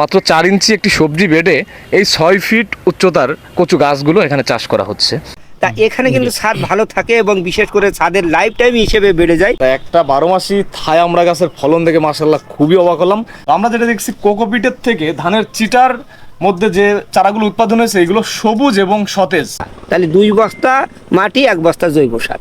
মাত্র চার ইঞ্চি একটি সবজি বেডে এই ছয় ফিট উচ্চতার কচু গাছগুলো এখানে চাষ করা হচ্ছে। তা এখানে কিন্তু ছাদ ভালো থাকে এবং বিশেষ করে ছাদের লাইফ টাইম হিসেবে বেড়ে যায়। তা একটা বারো মাসি থাই আমরা গাছের ফলন দেখে মাসাল্লাহ খুবই অবাক হলাম। আমরা যেটা দেখছি কোকোপিটের থেকে ধানের চিটার মধ্যে যে চারাগুলো উৎপাদন হয়েছে এগুলো সবুজ এবং সতেজ। তাহলে দুই বস্তা মাটি এক বস্তা জৈব সার।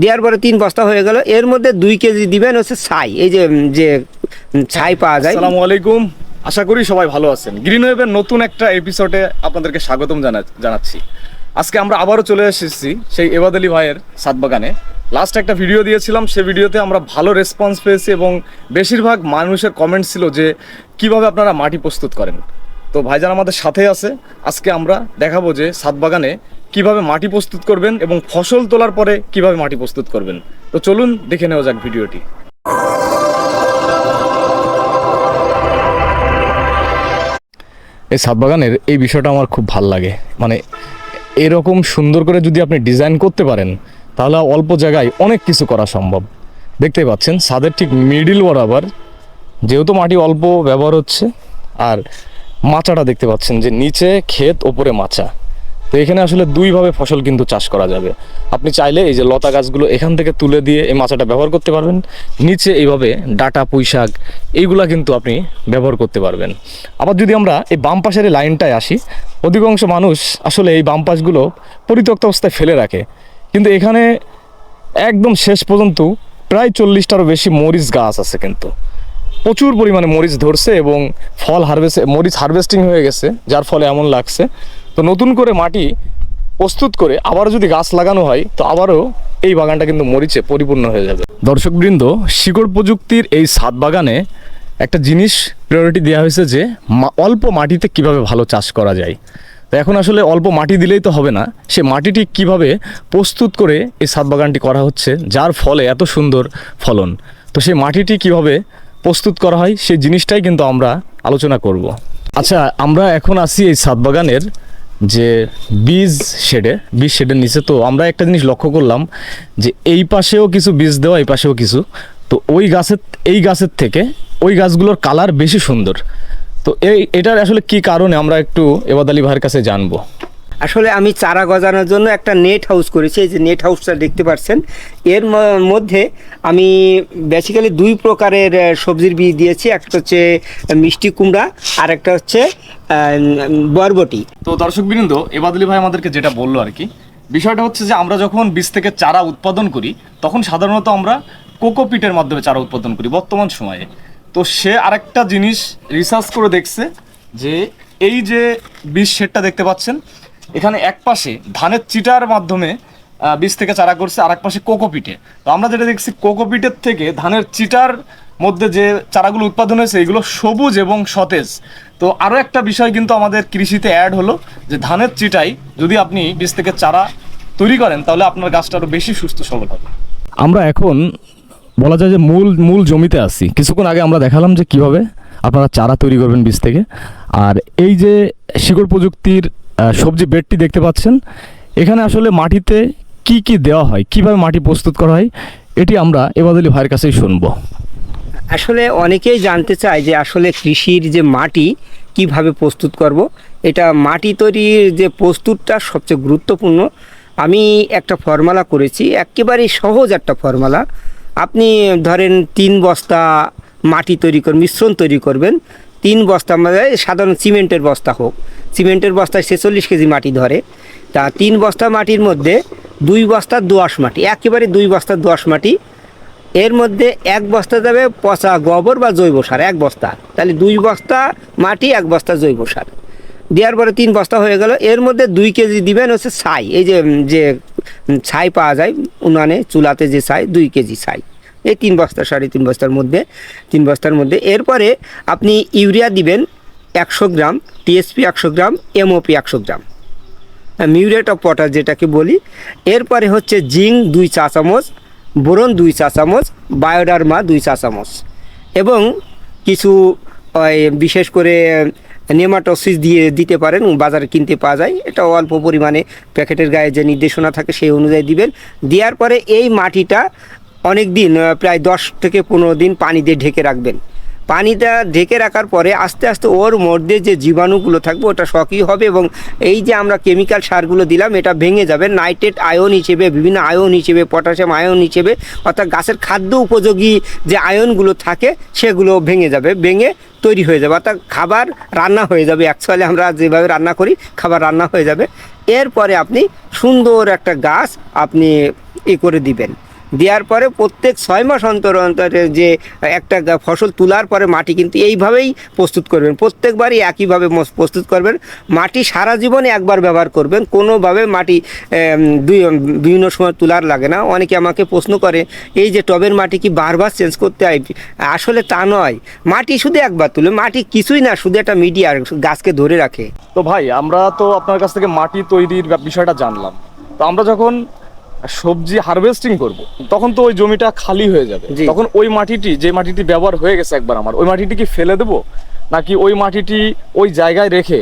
দেওয়ার পরে তিন বস্তা হয়ে গেল। এর মধ্যে দুই কেজি দিবেন হচ্ছে ছাই। এই যে যে ছাই পাওয়া যায়। আসসালামু আলাইকুম। আশা করি সবাই ভালো আছেন। গ্রিন ওয়েভের নতুন একটা এপিসোডে আপনাদেরকে স্বাগতম জানা- জানাচ্ছি। আজকে আমরা আবারও চলে এসেছি সেই এবাদ আলী ভাইয়ের সাত বাগানে। লাস্ট একটা ভিডিও দিয়েছিলাম সেই ভিডিওতে আমরা ভালো রেসপন্স পেয়েছি এবং বেশিরভাগ মানুষের কমেন্ট ছিল যে, কীভাবে আপনারা মাটি প্রস্তুত করেন? তো ভাইজান আমাদের সাথে আছে। আজকে আমরা দেখাবো যে সাত বাগানে কীভাবে মাটি প্রস্তুত করবেন এবং ফসল তোলার পরে কীভাবে মাটি প্রস্তুত করবেন। তো চলুন দেখে নেওয়া যাক ভিডিওটি এই ছাদ বাগানের এই বিষয়টা আমার খুব ভালো লাগে। মানে এরকম সুন্দর করে যদি আপনি ডিজাইন করতে পারেন, তাহলে অল্প জায়গায় অনেক কিছু করা সম্ভব। দেখতে পাচ্ছেন, ছাদের ঠিক মিডিল বরাবর যেহেতু মাটি অল্প ব্যবহার হচ্ছে, আর মাচাটা দেখতে পাচ্ছেন যে নিচে ক্ষেত, ওপরে মাচা। তো এখানে আসলে দুইভাবে ফসল কিন্তু চাষ করা যাবে। আপনি চাইলে এই যে লতা গাছগুলো এখান থেকে তুলে দিয়ে এই মাচাটা ব্যবহার করতে পারবেন। নিচে এইভাবে ডাটা, পুঁইশাক এইগুলা কিন্তু আপনি ব্যবহার করতে পারবেন। আবার যদি আমরা এই বাম পাশের লাইনটায় আসি, অধিকাংশ মানুষ আসলে এই বাম পাশগুলো পরিত্যক্ত অবস্থায় ফেলে রাখে। কিন্তু এখানে একদম শেষ পর্যন্ত প্রায় চল্লিশটারও বেশি মরিচ গাছ আছে কিন্তু। প্রচুর পরিমাণে মরিচ ধরছে এবং ফল হারভেস্ট মরিচ হারভেস্টিং হয়ে গেছে, যার ফলে এমন লাগছে তো নতুন করে মাটি প্রস্তুত করে আবারও যদি গাছ লাগানো হয়, তো আবারও এই বাগানটা কিন্তু মরিচে পরিপূর্ণ হয়ে যাবে। দর্শকবৃন্দ, শিকড় প্রযুক্তির এই সাত বাগানে একটা জিনিস প্রায়োরিটি দেওয়া হয়েছে যে অল্প মাটিতে কীভাবে ভালো চাষ করা যায়। তো এখন আসলে অল্প মাটি দিলেই তো হবে না। সে মাটিটি কীভাবে প্রস্তুত করে এই সাত বাগানটি করা হচ্ছে, যার ফলে এত সুন্দর ফলন। তো সেই মাটিটি কীভাবে প্রস্তুত করা হয়, সেই জিনিসটাই কিন্তু আমরা আলোচনা করব। আচ্ছা আমরা এখন আসি এই সাত বাগানের যে বীজ শেডে, বীজ শেডের নিচে, তো আমরা একটা জিনিস লক্ষ্য করলাম যে এই পাশেও কিছু বীজ দেওয়া, এই পাশেও কিছু। তো ওই গাছের, এই গাছের থেকে ওই গাছগুলোর কালার বেশি সুন্দর। তো এই, এটার আসলে কি কারণে আমরা একটু এবাদ আলী ভাইয়ের কাছে জানব। আসলে আমি চারা গজানোর জন্য একটা নেট হাউস করেছি, এই যে নেট হাউসটা দেখতে পাচ্ছেন। এর মধ্যে আমি বেসিক্যালি দুই প্রকারের সবজির বীজ দিয়েছি। একটা হচ্ছে মিষ্টি কুমড়া, আর একটা হচ্ছে বরবটি। তো দর্শক বৃন্দ এবাদ আলী ভাই আমাদেরকে যেটা বলল আর কি, বিষয়টা হচ্ছে যে আমরা যখন বীজ থেকে চারা উৎপাদন করি, তখন সাধারণত আমরা কোকোপিটের মাধ্যমে চারা উৎপাদন করি বর্তমান সময়ে। তো সে আরেকটা জিনিস রিসার্চ করে দেখছে যে এই যে বীজ শেডটা দেখতে পাচ্ছেন, এখানে এক পাশে ধানের চিটার মাধ্যমে বীজ থেকে চারা করছে আর এক পাশে কোকোপিটে তো আমরা যেটা দেখছি কোকোপিটের থেকে ধানের চিটার মধ্যে যে চারাগুলো উৎপাদন হয়েছে, এগুলো সবুজ এবং সতেজ। তো আরও একটা বিষয় কিন্তু আমাদের কৃষিতে অ্যাড হলো, যে ধানের চিটাই, যদি আপনি বীজ থেকে চারা তৈরি করেন, তাহলে আপনার গাছটা আরও বেশি সুস্থ সবল হবে। আমরা এখন বলা যায় যে মূল মূল জমিতে আছি। কিছুক্ষণ আগে আমরা দেখালাম যে কীভাবে আপনারা চারা তৈরি করবেন বীজ থেকে। আর এই যে শিকড় প্রযুক্তির সবজি বেডটি দেখতে পাচ্ছেন, এখানে আসলে মাটিতে কি কি দেওয়া হয়, কীভাবে মাটি প্রস্তুত করা হয়, এটি আমরা এবাদলি ভাইয়ের কাছেই শুনব। আসলে অনেকেই জানতে চায় যে আসলে কৃষির যে মাটি কীভাবে প্রস্তুত করব। এটা মাটি তৈরির যে প্রস্তুতটা সবচেয়ে গুরুত্বপূর্ণ। আমি একটা ফর্মুলা করেছি, একেবারেই সহজ একটা ফর্মুলা। আপনি ধরেন তিন বস্তা মাটি তৈরি কর, মিশ্রণ তৈরি করবেন। তিন বস্তা মানে সাধারণ সিমেন্টের বস্তা হোক। সিমেন্টের বস্তায় ছেচল্লিশ কেজি মাটি ধরে। তা তিন বস্তা মাটির মধ্যে দুই বস্তা দোআঁশ মাটি, একেবারে দুই বস্তা দোআঁশ মাটি এর মধ্যে এক বস্তা যাবে পচা গোবর বা জৈব সার, এক বস্তা। তাহলে দুই বস্তা মাটি, এক বস্তা জৈব সার। দেওয়ার পরে তিন বস্তা হয়ে গেল। এর মধ্যে দুই কেজি দিবেন হচ্ছে ছাই। এই যে যে ছাই পাওয়া যায় উনানে, চুলাতে যে ছাই, দুই কেজি ছাই। এই তিন বস্তা সাড়ে তিন বস্তার মধ্যে, তিন বস্তার মধ্যে। এরপরে আপনি ইউরিয়া দিবেন একশো গ্রাম, টিএসপি একশো গ্রাম, এমওপি একশো গ্রাম। মিউরেট অফ পটাশ যেটাকে বলি। এরপরে হচ্ছে জিঙ্ক দুই চা চামচ বোরন দুই চা চামচ, বায়োডারমা দুই চা চামচ। এবং কিছু বিশেষ করে নেমাটোসিস দিয়ে দিতে পারেন বাজারে কিনতে পাওয়া যায়। এটা অল্প পরিমাণে প্যাকেটের গায়ে যে নির্দেশনা থাকে সেই অনুযায়ী দিবেন। দেওয়ার পরে এই মাটিটা অনেক দিন প্রায় দশ থেকে পনেরো দিন পানি দিয়ে ঢেকে রাখবেন। পানিটা ঢেকে রাখার পরে আস্তে আস্তে ওর মধ্যে যে জীবাণুগুলো থাকবে, ওটা সক্রিয় হবে এবং এই যে আমরা কেমিক্যাল সারগুলো দিলাম, এটা ভেঙে যাবে। নাইট্রেট আয়ন হিসেবে, বিভিন্ন আয়ন হিসেবে, পটাশিয়াম আয়ন হিসেবে, অর্থাৎ গাছের খাদ্য উপযোগী যে আয়নগুলো থাকে, সেগুলো ভেঙে যাবে, ভেঙে তৈরি হয়ে যাবে। অর্থাৎ খাবার রান্না হয়ে যাবে। অ্যাকচুয়ালি আমরা যেভাবে রান্না করি, খাবার রান্না হয়ে যাবে। এরপরে আপনি সুন্দর একটা গাছ আপনি ই করে দিবেন। দেওয়ার পরে প্রত্যেক ছয় মাস অন্তর অন্তরে যে একটা ফসল তোলার পরে মাটি কিন্তু এইভাবেই প্রস্তুত করবেন। প্রত্যেকবারই একইভাবে প্রস্তুত করবেন। মাটি সারা জীবনে একবার ব্যবহার করবেন। কোনোভাবে মাটি দুই বিভিন্ন সময় তোলার লাগে না। অনেকে আমাকে প্রশ্ন করে, এই যে টবের মাটি কি বারবার চেঞ্জ করতে হয়? আসলে তা নয়। মাটি শুধু একবার তুলে, মাটি কিছুই না, শুধু একটা মিডিয়া গাছকে ধরে রাখে। তো ভাই, আমরা তো আপনার কাছ থেকে মাটি তৈরির বিষয়টা জানলাম। তো আমরা যখন সবজি হারভেস্টিং করব তখন তো ওই জমিটা খালি হয়ে যাবে। তখন ওই মাটিটি যে মাটিটি ব্যবহার হয়ে গেছে একবার আমার ওই মাটিটি কি ফেলে দেবো নাকি ওই মাটিটি ওই জায়গায় রেখে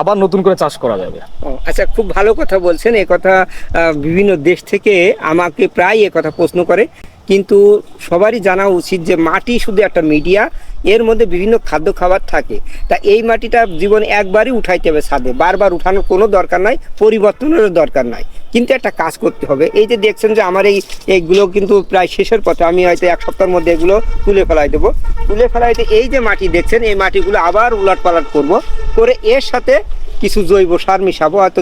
আবার নতুন করে চাষ করা যাবে? আচ্ছা খুব ভালো কথা বলছেন। এ কথা বিভিন্ন দেশ থেকে আমাকে প্রায় এ কথা প্রশ্ন করে। কিন্তু সবারই জানা উচিত যে মাটি শুধু একটা মিডিয়া, এর মধ্যে বিভিন্ন খাদ্য খাবার থাকে। তা এই মাটিটা জীবনে একবারই উঠাইতে হবে ছাদে। বারবার উঠানোর কোনো দরকার নাই, পরিবর্তনেরও দরকার নাই। কিন্তু একটা কাজ করতে হবে। এই যে দেখছেন যে আমার এই, এইগুলো কিন্তু প্রায় শেষের পথে, আমি হয়তো এক সপ্তাহের মধ্যে এগুলো তুলে ফেলাই দেবো। তুলে ফেলাইতে এই যে মাটি দেখছেন, এই মাটিগুলো আবার উলট পালট করব। করে এর সাথে কিছু জৈব সার মিশাবো হয়তো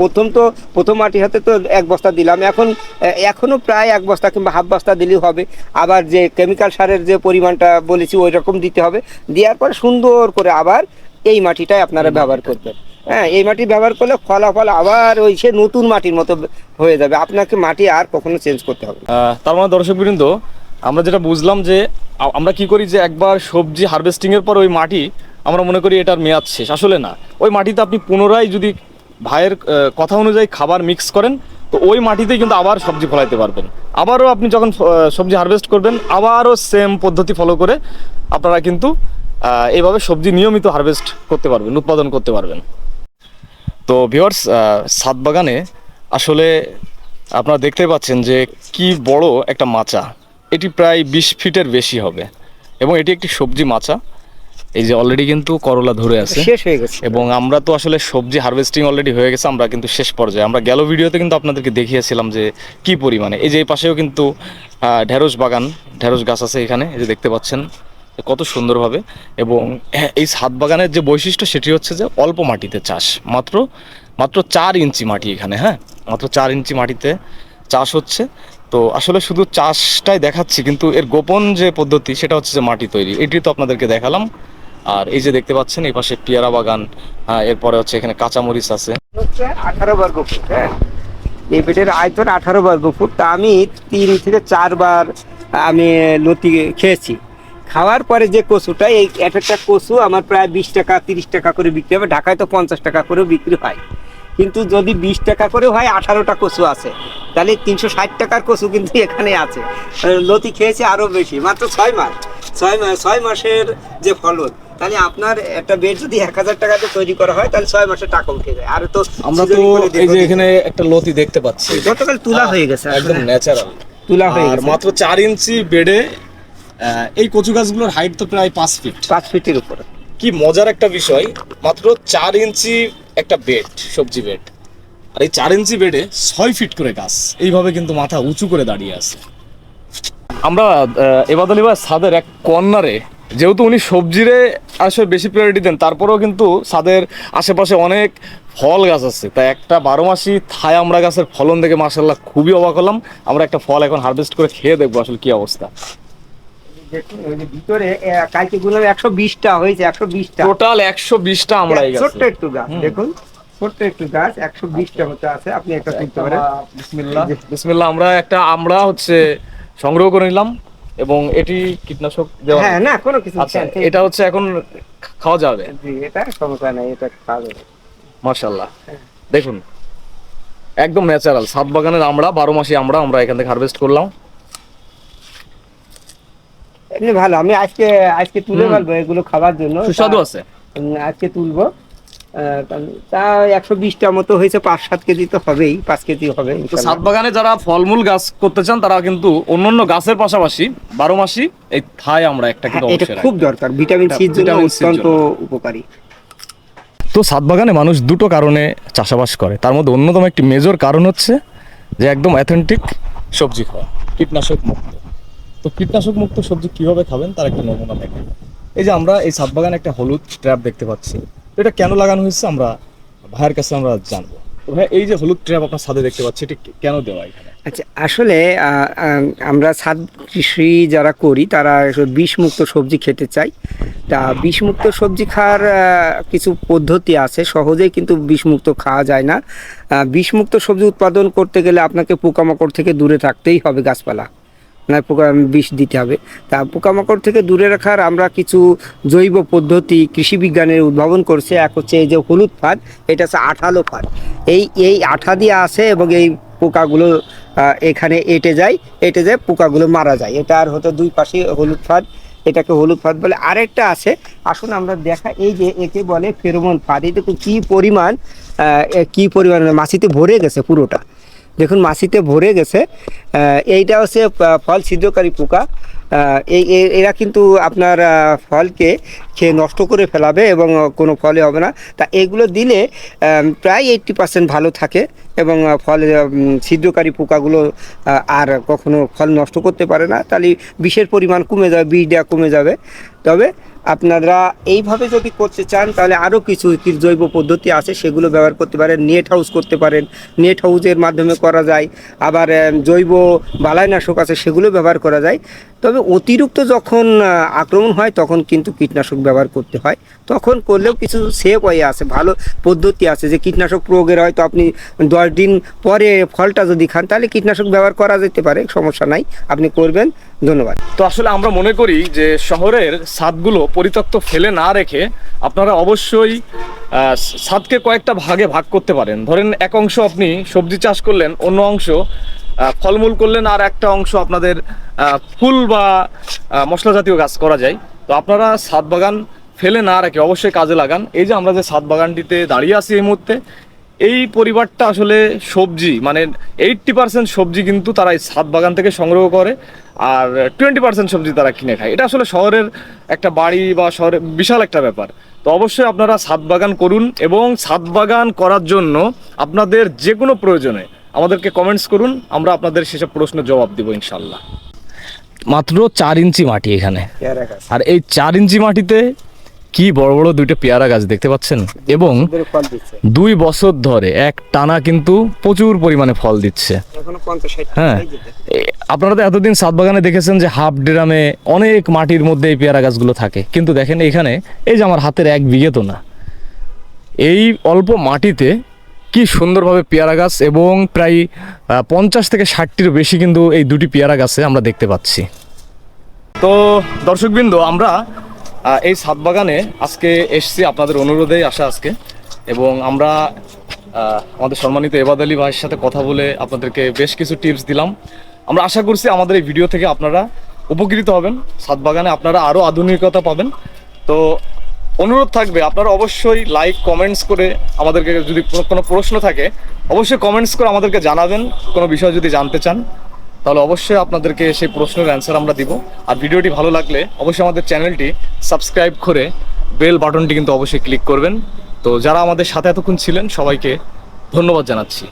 প্রথম তো প্রথম মাটি হাতে তো এক বস্তা দিলাম। এখন আহ, এখনও প্রায় এক বস্তা কিংবা হাফ বস্তা দিলেই হবে। আবার যে কেমিক্যাল সারের যে পরিমাণটা বলেছি ওই রকম দিতে হবে। দেওয়ার পরে সুন্দর করে আবার এই মাটিটাই আপনারা ব্যবহার করবেন। হ্যাঁ এই মাটি ব্যবহার করলে ফলাফল আবার ওই সে নতুন মাটির মতো হয়ে যাবে। আপনাকে মাটি আর কখনো চেঞ্জ করতে হবে তার মানে দর্শক বৃন্দ আমরা যেটা বুঝলাম যে আমরা কি করি যে একবার সবজি হারভেস্টিং এর পর ওই মাটি আমরা মনে করি এটার মেয়াদ শেষ। আসলে না, ওই মাটিতে আপনি পুনরায় যদি ভাইয়ের কথা অনুযায়ী খাবার মিক্স করেন, তো ওই মাটিতেই কিন্তু আবার সবজি ফলাইতে পারবেন। আবারও আপনি যখন সবজি হারভেস্ট করবেন, আবারও সেম পদ্ধতি ফলো করে আপনারা কিন্তু এইভাবে সবজি নিয়মিত হারভেস্ট করতে পারবেন, উৎপাদন করতে পারবেন। তো ভিওয়ার্স সাত বাগানে আসলে আপনারা দেখতে পাচ্ছেন যে কি বড় একটা মাচা। এটি প্রায় বিশ ফিটের বেশি হবে এবং এটি একটি সবজি মাচা। এই যে অলরেডি কিন্তু করলা ধরে আছে। শেষ হয়ে গেছে। এবং আমরা তো আসলে সবজি হারভেস্টিং অলরেডি হয়ে গেছে আমরা কিন্তু শেষ পর্যায়ে। আমরা গেল ভিডিওতে কিন্তু আপনাদেরকে দেখিয়েছিলাম যে কি পরিমাণে। এই যে এই পাশেও কিন্তু ঢেঁড়স বাগান ঢেঁড়স গাছ আছে এখানে এই যে দেখতে পাচ্ছেন কত সুন্দরভাবে। এবং এই ছাদ বাগানের যে বৈশিষ্ট্য সেটি হচ্ছে যে অল্প মাটিতে চাষ। মাত্র মাত্র চার ইঞ্চি মাটি এখানে হ্যাঁ? মাত্র চার ইঞ্চি মাটিতে চাষ হচ্ছে। তো আসলে শুধু চাষটাই দেখাচ্ছি কিন্তু এর গোপন যে পদ্ধতি সেটা হচ্ছে যে মাটি তৈরি। এটি তো আপনাদেরকে দেখালাম। আর এই যে দেখতে পাচ্ছেন, এই পাশে পেয়ারা বাগান হ্যাঁ এরপরে হচ্ছে এখানে কাঁচামরিচ আছে। আঠারো বর্গ ফুট হ্যাঁ। এই পেটের আয়তন আঠারো বর্গ ফুট, তা আমি তিন থেকে চারবার আমি লতি খেয়েছি। খাওয়ার পরে যে কচুটা, এই এক একটা কচু আমার প্রায় বিশ টাকা, তিরিশ টাকা করে বিক্রি হবে, ঢাকায় তো পঞ্চাশ টাকা করেও বিক্রি হয়। কিন্তু যদি বিশ টাকা করে হয়, আঠারোটা কচু আছে। তাহলে তিনশো ষাট টাকার কচু কিন্তু এখানে আছে। লতি খেয়েছে আরও বেশি, মাত্র ছয় মাস। ছয় মাস ছয় মাসের যে ফলন তাহলে আপনার একটা বেড যদি এক হাজার টাকাতে তৈরি করা হয় তাহলে ছয় মাসের টাকা উঠে যায়। আর তো আমরা তো এই যে এখানে একটা লতি দেখতে পাচ্ছি। গতকাল তুলা হয়ে গেছে একদম ন্যাচারাল তুলা হয়ে আর গেছে। মাত্র চার ইঞ্চি বেডে এই কচু গাছগুলোর হাইট তো প্রায় পাঁচ ফিট পাঁচ ফিটের উপরে। কি মজার একটা বিষয় মাত্র চার ইঞ্চি একটা বেড সবজি বেড আর এই চার ইঞ্চি বেডে ছয় ফিট করে গাছ। এইভাবে কিন্তু মাথা উঁচু করে দাঁড়িয়ে আছে। আমরা এবাদল এবার ছাদের এক কর্নারে যেহেতু উনি সবজিরে আসলে বেশি প্রায়োরিটি দেন তারপরেও কিন্তু ছাদের আশেপাশে অনেক ফল গাছ আছে। তাই একটা বারো মাসি থাই আমরা গাছের ফলন দেখে মার্শাল্লাহ খুবই অবাক হলাম। আমরা একটা ফল এখন হারভেস্ট করে খেয়ে দেখব আসলে কি অবস্থা। দেখুন ওই যে ভিতরে কালকে একশো বিশটা হয়েছে একশো বিশটা। টোটাল একশো বিশটা আমরা ছোট্ট একটু গাছ দেখুন ছোট্ট একটু গাছ একশো বিশটা মতো আছে আপনি একটা তুলতে পারেন। বিসমিল্লাহ। বিসমিল্লাহ আমরা একটা আমরা হচ্ছে সংগ্রহ করে নিলাম। এবং এটি কীটনাশক দেওয়া হ্যাঁ না কোনো কিছু আচ্ছা এটা হচ্ছে এখন খাওয়া যাবে? জি এটা সমস্যা নাই এটা খাওয়া যাবে। মার্শাল্লাহ দেখুন একদম ন্যাচারাল সাত বাগানের আমরা বারো মাসে আমরা আমরা এখান থেকে হারভেস্ট করলাম। এমনি ভালো আমি আজকে আজকে তুলে। ফেলব এগুলো খাবার জন্য। সুস্বাদু আছে। আজকে তুলবো। তা একশো বিশটা মতো হয়েছে পাঁচ সাত কেজি তো হবেই পাঁচ কেজি হবে। সাত বাগানে যারা ফলমূল গাছ করতে চান তারা কিন্তু অন্যান্য গাছের পাশাপাশি বারো মাসি এই থাই আমরা একটা কিন্তু হ্যাঁ, এটা খুব দরকার ভিটামিন সির জন্য অত্যন্ত উপকারী। তো সাত বাগানে মানুষ দুটো কারণে চাষাবাস করে। তার মধ্যে অন্যতম একটি মেজর কারণ হচ্ছে যে একদম অথেন্টিক সবজি খাওয়া কীটনাশক মুক্ত। তো কীটনাশক মুক্ত সবজি কীভাবে খাবেন? তার একটা নমুনা দেখেন। এই যে আমরা এই সাত বাগানে একটা হলুদ ট্র্যাপ দেখতে পাচ্ছি। এটা কেন লাগানো হয়েছে আমরা, ভাইয়ের কাছে আমরা জানব। ভাই এই যে হলুদ ট্র্যাপ আপনার সাথে দেখতে পাচ্ছি, এটা কেন দেওয়া এখানে? আচ্ছা আসলে আমরা ছাদ কৃষি যারা করি, তারা বিষমুক্ত সবজি খেতে চাই। তা বিষমুক্ত সবজি খাওয়ার কিছু পদ্ধতি আছে, সহজেই কিন্তু বিষমুক্ত খাওয়া যায় না। বিষমুক্ত সবজি উৎপাদন করতে গেলে আপনাকে পোকামাকড় থেকে দূরে থাকতেই হবে গাছপালা। না পোকা বিষ দিতে হবে। তা পোকামাকড় থেকে দূরে রাখার আমরা কিছু জৈব পদ্ধতি কৃষি বিজ্ঞানের উদ্ভাবন করছে। এক হচ্ছে এই যে হলুদ ফাঁদ, এটা হচ্ছে আঠালো ফাঁদ। এই এই আঠা দিয়ে আছে এবং এই পোকাগুলো এখানে এঁটে যায় এঁটে যায়, পোকাগুলো মারা যায়। এটা আর হতো দুই পাশে হলুদ ফাঁদ, এটাকে হলুদ ফাঁদ বলে। আরেকটা আছে, আসুন আমরা দেখা, এই যে একে বলে ফেরোমন ফাঁদ। দেখুন কী পরিমাণ কি পরিমাণ মাছিতে ভরে গেছে পুরোটা। দেখুন মাছিতে ভরে গেছে। এইটা হচ্ছে ফল ছিদ্রকারী পোকা। এই এরা কিন্তু আপনার ফলকে খেয়ে নষ্ট করে ফেলাবে এবং কোনো ফলে হবে না। তা এগুলো দিলে প্রায় এইট্টি পার্সেন্ট ভালো থাকে এবং ফল ছিদ্রকারী পোকাগুলো আর কখনো ফল নষ্ট করতে পারে না। তাহলে বিষের পরিমাণ কমে যাবে, বীজটা কমে যাবে। তবে আপনারা এইভাবে যদি করতে চান, তাহলে আরও কিছু জৈব পদ্ধতি আছে সেগুলো ব্যবহার করতে পারেন, নেট হাউস করতে পারেন। নেট হাউসের মাধ্যমে করা যায়, আবার জৈব বালাইনাশক আছে সেগুলো ব্যবহার করা যায়। তবে অতিরিক্ত যখন আক্রমণ হয়, তখন কিন্তু কীটনাশক ব্যবহার করতে হয়। তখন করলেও কিছু সেফ হয়ে আছে, ভালো পদ্ধতি আছে যে কীটনাশক প্রয়োগের হয়তো আপনি দশ দিন পরে ফলটা যদি খান, তাহলে কীটনাশক ব্যবহার করা যেতে পারে, সমস্যা নাই, আপনি করবেন, ধন্যবাদ। তো আসলে আমরা মনে করি যে শহরের ছাদগুলো পরিত্যক্ত ফেলে না রেখে আপনারা অবশ্যই ছাদকে কয়েকটা ভাগে ভাগ করতে পারেন। ধরেন এক অংশ আপনি সবজি চাষ করলেন, অন্য অংশ ফলমূল করলেন আর একটা অংশ আপনাদের ফুল বা মশলা জাতীয় গাছ করা যায়। তো আপনারা সাত বাগান ফেলে না রাখে অবশ্যই কাজে লাগান। এই যে আমরা যে ছাদ বাগানটিতে দাঁড়িয়ে আছি এই মুহূর্তে, এই পরিবারটা আসলে সবজি মানে এইটটি পার্সেন্ট সবজি কিন্তু তারা এই ছাদ বাগান থেকে সংগ্রহ করে, আর টোয়েন্টি পার্সেন্ট সবজি তারা কিনে খায়। এটা আসলে শহরের একটা বাড়ি বা শহরে বিশাল একটা ব্যাপার। তো অবশ্যই আপনারা ছাদ বাগান করুন এবং ছাদ বাগান করার জন্য আপনাদের যে কোনো প্রয়োজনে আমাদেরকে কমেন্টস করুন আমরা আপনাদের সেসব প্রশ্নের জবাব দিব ইনশাল্লাহ মাত্র চার ইঞ্চি মাটি এখানে। আর এই চার ইঞ্চি মাটিতে কি বড় বড় দুইটা পেয়ারা গাছ দেখতে পাচ্ছেন? এবং দুই বছর ধরে এক টানা কিন্তু প্রচুর পরিমাণে ফল দিচ্ছে। হ্যাঁ। আপনারা তো এতদিন সাত বাগানে দেখেছেন যে হাফ ড্রামে অনেক মাটির মধ্যে এই পেয়ারা গাছগুলো থাকে। কিন্তু দেখেন এখানে এই যে আমার হাতের এক বিঘে তো না। এই অল্প মাটিতে কি সুন্দরভাবে পেয়ারা গাছ এবং প্রায় পঞ্চাশ থেকে ষাটটির বেশি কিন্তু এই দুটি পেয়ারা গাছে আমরা দেখতে পাচ্ছি। তো দর্শকবৃন্দ, আমরা এই সাত বাগানে আজকে এসছি আপনাদের অনুরোধে আসা আজকে এবং আমরা আমাদের সম্মানিত এবাদ আলী ভাইয়ের সাথে কথা বলে আপনাদেরকে বেশ কিছু টিপস দিলাম। আমরা আশা করছি আমাদের এই ভিডিও থেকে আপনারা উপকৃত হবেন সাত বাগানে আপনারা আরও আধুনিকতা পাবেন। তো অনুরোধ থাকবে, আপনারা অবশ্যই লাইক কমেন্টস করে আমাদেরকে যদি কোনো- প্রশ্ন থাকে, অবশ্যই কমেন্টস করে আমাদেরকে জানাবেন। কোনো বিষয় যদি জানতে চান, তাহলে অবশ্যই আপনাদেরকে সেই প্রশ্নের অ্যান্সার আমরা দিব। আর ভিডিওটি ভালো লাগলে অবশ্যই আমাদের চ্যানেলটি সাবস্ক্রাইব করে বেল বাটনটি কিন্তু অবশ্যই ক্লিক করবেন। তো যারা আমাদের সাথে এতক্ষণ ছিলেন, সবাইকে ধন্যবাদ জানাচ্ছি।